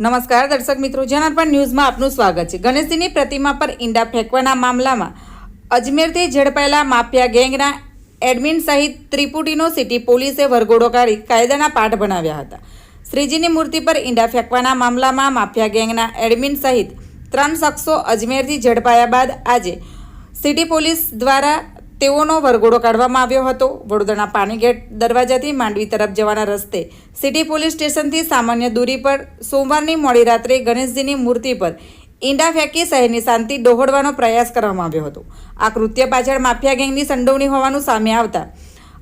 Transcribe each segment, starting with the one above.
નમસ્કાર દર્શક મિત્રો, જનાર્પણ ન્યૂઝમાં આપનું સ્વાગત છે. ગણેશજીની પ્રતિમા પર ઈંડા ફેંકવાના મામલામાં અજમેરથી ઝડપાયેલા માફિયા ગેંગના એડમિન સહિત ત્રિપુટીનો સિટી પોલીસે વરઘોડો કાઢી કાયદાના પાઠ ભણાવ્યા હતા. શ્રીજીની મૂર્તિ પર ઈંડા ફેંકવાના મામલામાં માફિયા ગેંગના એડમિન સહિત ત્રણ શખ્સો અજમેરથી ઝડપાયા બાદ આજે સિટી પોલીસ દ્વારા તેઓનો વરઘોડો કાઢવામાં આવ્યો હતો. વડોદરાના પાણીગેટ દરવાજાથી માંડવી તરફ જવાના રસ્તે સિટી પોલીસ સ્ટેશનથી સામાન્ય દૂરી પર સોમવારની મોડી રાત્રે ગણેશજીની મૂર્તિ પર ઈંડા ફેંકી શહેરની શાંતિ ડહોળવાનો પ્રયાસ કરવામાં આવ્યો હતો. આ કૃત્ય પાછળ માફિયા ગેંગની સંડોવણી હોવાનું સામે આવતા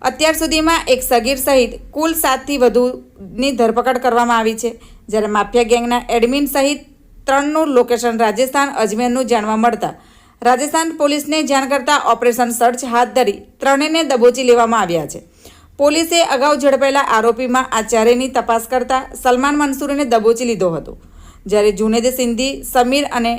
અત્યાર સુધીમાં એક સગીર સહિત કુલ સાતથી વધુની ધરપકડ કરવામાં આવી છે. જ્યારે માફિયા ગેંગના એડમિન સહિત ત્રણનું લોકેશન રાજસ્થાન, અજમેરનું જાણવા મળતા રાજસ્થાન પોલીસને જાણ કરતા ઓપરેશન સર્ચ હાથ ધરી ત્રણેયને દબોચી લેવામાં આવ્યા છે. પોલીસે અગાઉ ઝડપેલા આરોપીમાં આ ચારેયની તપાસ કરતા સલમાન મંસૂરીને દબોચી લીધો હતો. જ્યારે જુનેદ સિંધી, સમીર અને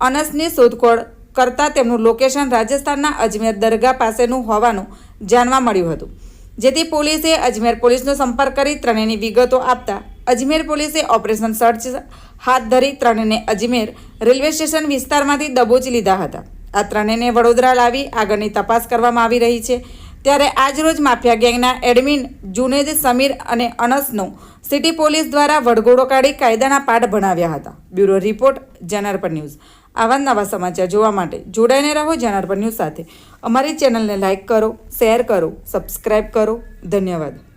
અનસની શોધખોળ કરતા તેમનું લોકેશન રાજસ્થાનના અજમેર દરગાહ પાસેનું હોવાનું જાણવા મળ્યું હતું. જેથી પોલીસે અજમેર પોલીસનો સંપર્ક કરી ત્રણેયની વિગતો આપતા અજમેર પોલીસે ઓપરેશન સર્ચ હાથ ધરી ત્રણેયને અજમેર રેલવે સ્ટેશન વિસ્તારમાંથી દબોચી લીધા હતા. આ ત્રણેયને વડોદરા લાવી આગળની તપાસ કરવામાં આવી રહી છે. ત્યારે આજરોજ માફિયા ગેંગના એડમિન જુનેદ સમીર અને અનસનો સિટી પોલીસ દ્વારા વડઘોડો કાઢી કાયદાના પાઠ ભણાવ્યા હતા. Bureau report, Janarpan news. આવા નવા સમાચાર જોવા માટે જોડાઈને રહો જનાર્પણ ન્યૂઝ સાથે. અમારી ચેનલને લાઇક કરો, શેર કરો સબસ્ક્રાઈબ કરો. ધન્યવાદ.